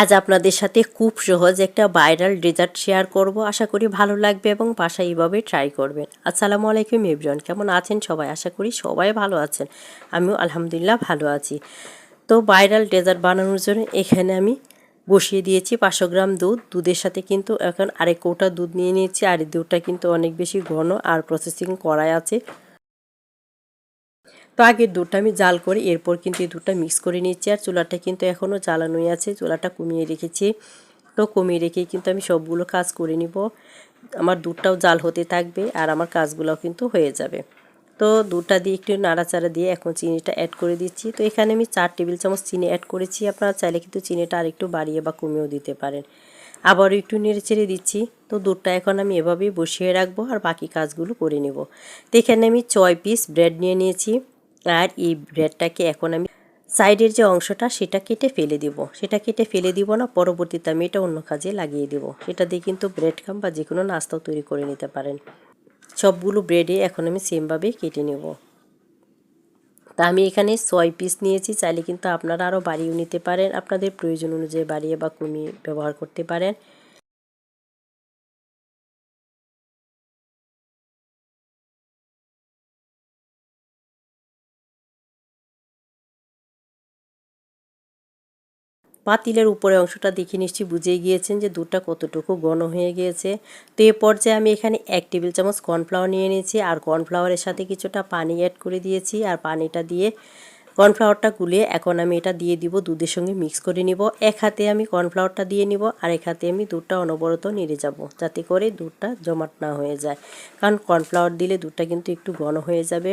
আজ আপনাদের সাথে খুব সহজ একটা ভাইরাল ডেজার্ট শেয়ার করব। আশা করি ভালো লাগবে এবং বাসায় এইভাবে ট্রাই করবেন। আসসালামু আলাইকুম এভরিওয়ান কেমন আছেন সবাই? আশা করি সবাই ভালো আছেন। আমিও আলহামদুলিল্লাহ ভালো আছি। তো ভাইরাল ডেজার্ট বানানোর জন্য এখানে আমি বসিয়ে দিয়েছি পাঁচশো গ্রাম দুধ। দুধের সাথে কিন্তু এখন আরেক কৌটা দুধ নিয়ে নিয়েছি। আর দুধটা কিন্তু অনেক বেশি ঘন আর প্রসেসিং করাই আছে। তো আগে দুধটা আমি জাল করে এরপর কিন্তু এই দুধটা মিক্স করে নিচ্ছি আর চুলাটা কিন্তু এখনও জ্বালানোই আছে। চুলাটা কমিয়ে রেখেছি। তো কমিয়ে রেখে কিন্তু আমি সবগুলো কাজ করে নিব। আমার দুধটাও জাল হতে থাকবে আর আমার কাজগুলোও কিন্তু হয়ে যাবে। তো দুধটা দিয়ে একটু নাড়াচাড়া দিয়ে এখন চিনিটা অ্যাড করে দিচ্ছি। তো এখানে আমি চার টেবিল চামচ চিনি অ্যাড করেছি। আপনারা চাইলে কিন্তু চিনিটা আরেকটু বাড়িয়ে বা কমিয়েও দিতে পারেন। আবারও একটু নেড়ে চেড়ে দিচ্ছি। তো দুধটা এখন আমি এভাবেই বসিয়ে রাখব আর বাকি কাজগুলো করে নেব। তো এখানে আমি ছয় পিস ব্রেড নিয়ে নিয়েছি। আর এই ব্রেডটাকে এখন আমি সাইডের যে অংশটা, সেটা কেটে ফেলে দিব। সেটা কেটে ফেলে দিব না, পরবর্তীতে আমি এটা অন্য কাজে লাগিয়ে দিব। সেটা দিয়ে কিন্তু ব্রেড খাম বা যে কোনো নাস্তাও তৈরি করে নিতে পারেন। সবগুলো ব্রেডে এখন আমি সেমভাবে কেটে নেব। তা আমি এখানে ছয় পিস নিয়েছি, চাইলে কিন্তু আপনারা আরও বাড়িয়েও নিতে পারেন। আপনাদের প্রয়োজন অনুযায়ী বাড়িয়ে বা কমিয়ে ব্যবহার করতে পারেন। পাতিলের উপরে অংশটা দেখে নিশ্চয়ই বুঝে গিয়েছেন যে দুধটা কতটুকু ঘন হয়ে গিয়েছে। তো এ পর্যায়ে আমি এখানে এক টেবিল চামচ কর্নফ্লাওয়ার নিয়ে নিয়েছি আর কর্নফ্লাওয়ারের সাথে কিছুটা পানি অ্যাড করে দিয়েছি আর পানিটা দিয়ে কর্নফ্লাওয়ারটা গুলিয়ে এখন আমি এটা দিয়ে দিব, দুধের সঙ্গে মিক্স করে নিব। এক হাতে আমি কর্নফ্লাওয়ারটা দিয়ে নিব আর এক হাতে আমি দুধটা অনবরত নেড়ে যাব যাতে করে দুধটা জমাট না হয়ে যায়। কারণ কর্নফ্লাওয়ার দিলে দুধটা কিন্তু একটু ঘন হয়ে যাবে।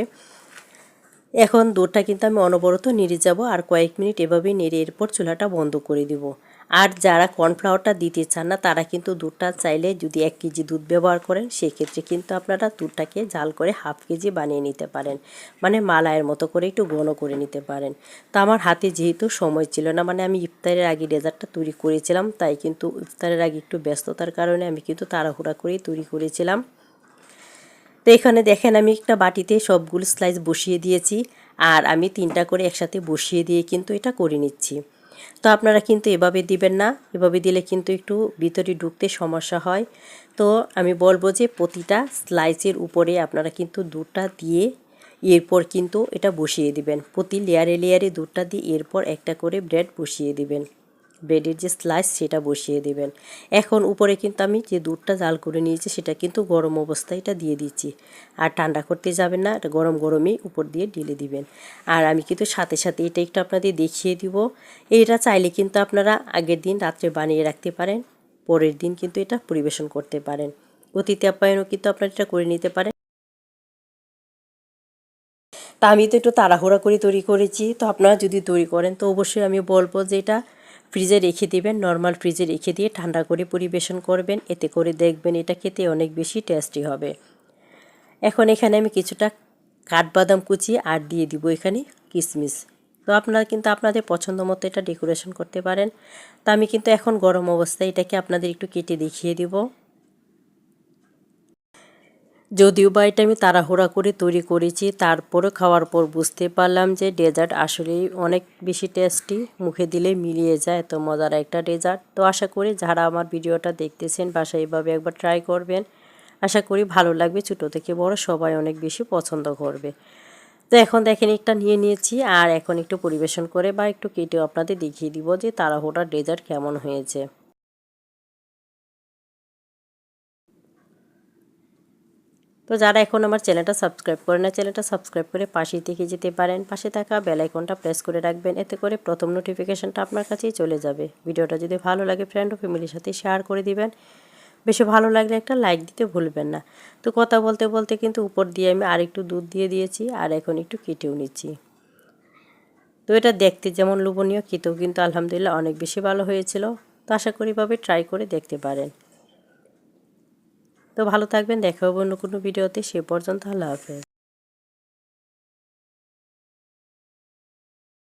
এখন দুধটা কিন্তু আমি অনবরত নেড়ে যাব আর কয়েক মিনিট এভাবেই নেড়ে এরপর চুলাটা বন্ধ করে দিব। আর যারা কর্নফ্লাওয়ারটা দিতে চান না, তারা কিন্তু দুধটা চাইলে যদি এক কেজি দুধ ব্যবহার করেন, সেক্ষেত্রে কিন্তু আপনারা দুধটাকে জাল করে হাফ কেজি বানিয়ে নিতে পারেন। মানে মালায়ের মতো করে একটু ঘন করে নিতে পারেন। তো আমার হাতে যেহেতু সময় ছিল না মানে আমি ইফতারের আগে ডেজার্টটা তৈরি করেছিলাম, তাই কিন্তু ইফতারের আগে একটু ব্যস্ততার কারণে আমি কিন্তু তাড়াহুড়া করেই তৈরি করেছিলাম। তো এখানে দেখেন, আমি একটা বাটিতে সবগুলো স্লাইস বসিয়ে দিয়েছি আর আমি তিনটা করে একসাথে বসিয়ে দিয়ে কিন্তু এটা করে নিচ্ছি। তো আপনারা কিন্তু এভাবে দিবেন না, এভাবে দিলে কিন্তু একটু ভিতরে ঢুকতে সমস্যা হয়। তো আমি বলব যে প্রতিটা স্লাইসের উপরে আপনারা কিন্তু দুধটা দিয়ে এরপর কিন্তু এটা বসিয়ে দিবেন। প্রতি লেয়ারে লেয়ারে দুধটা দিয়ে এরপর একটা করে ব্রেড বসিয়ে দিবেন। ব্রেডের যে স্লাইস সেটা বসিয়ে দেবেন। এখন উপরে কিন্তু আমি যে দুধটা জাল করে নিয়েছি, সেটা কিন্তু গরম অবস্থায় এটা দিয়ে দিচ্ছি। আর ঠান্ডা করতে যাবেন না, এটা গরম গরমই উপর দিয়ে ঢেলে দিবেন। আর আমি কিন্তু সাথে সাথে এটা একটু আপনাদের দেখিয়ে দিব। এটা চাইলে কিন্তু আপনারা আগের দিন রাত্রে বানিয়ে রাখতে পারেন, পরের দিন কিন্তু এটা পরিবেশন করতে পারেন। অতিথি আপ্যায়নও কিন্তু আপনারা এটা করে নিতে পারেন। তা আমি তো একটু তাড়াহুড়া করে তৈরি করেছি, তো আপনারা যদি তৈরি করেন, তো অবশ্যই আমি বলব যে এটা ফ্রিজে রেখে দেবেন নর্মাল ফ্রিজে রেখে দিয়ে ঠান্ডা করে পরিবেশন করবেন। এতে করে দেখবেন এটা খেতে অনেক বেশি টেস্টি হবে। এখন এখানে আমি কিছুটা কাঠবাদাম কুচি আর দিয়ে দিব এখানে কিশমিশ তো আপনারা কিন্তু আপনাদের পছন্দ মতো এটা ডেকোরেশন করতে পারেন। তা আমি কিন্তু এখন গরম অবস্থায় এটাকে আপনাদের একটু কেটে দেখিয়ে দিব। যদিও বা এটা আমি তাড়াহুড়া করে তৈরি করেছি তারপরে খাওয়ার পর বুঝতে পারলাম যে ডেজার্ট আসলেই অনেক বেশি টেস্টি, মুখে দিলে মিলিয়ে যায়, তো মজার একটা ডেজার্ট। তো আশা করি যারা আমার ভিডিওটা দেখতেছেন বাসায় এইভাবে একবার ট্রাই করবেন। আশা করি ভালো লাগবে, ছোটো থেকে বড় সবাই অনেক বেশি পছন্দ করবে। তো এখন দেখেন একটা নিয়ে নিয়েছি, আর এখন একটু পরিবেশন করে বা একটু কেটেও আপনাদের দেখিয়ে দিব যে তাড়াহুড়ার ডেজার্ট কেমন হয়েছে। তো যারা এখন আমার চ্যানেলটা সাবস্ক্রাইব করে না, চ্যানেলটা সাবস্ক্রাইব করে পাশে থেকে যেতে পারেন। পাশে থাকা বেলাইকনটা প্রেস করে রাখবেন, এতে করে প্রথম নোটিফিকেশানটা আপনার কাছেই চলে যাবে। ভিডিওটা যদি ভালো লাগে ফ্রেন্ড ও ফ্যামিলির সাথে শেয়ার করে দিবেন। বেশি ভালো লাগলে একটা লাইক দিতে ভুলবেন না। তো কথা বলতে বলতে কিন্তু উপর দিয়ে আমি আর একটু দুধ দিয়ে দিয়েছি, আর এখন একটু কেটেও নিচ্ছি। তো এটা দেখতে যেমন লোভনীয়, খেতেও কিন্তু আলহামদুলিল্লাহ অনেক বেশি ভালো হয়েছিল। তো আশা করি ভাবে ট্রাই করে দেখতে পারেন। তো ভালো থাকবেন দেখা হবে অন্য কোনো ভিডিওতে সে পর্যন্ত আল্লাহ হাফেজ।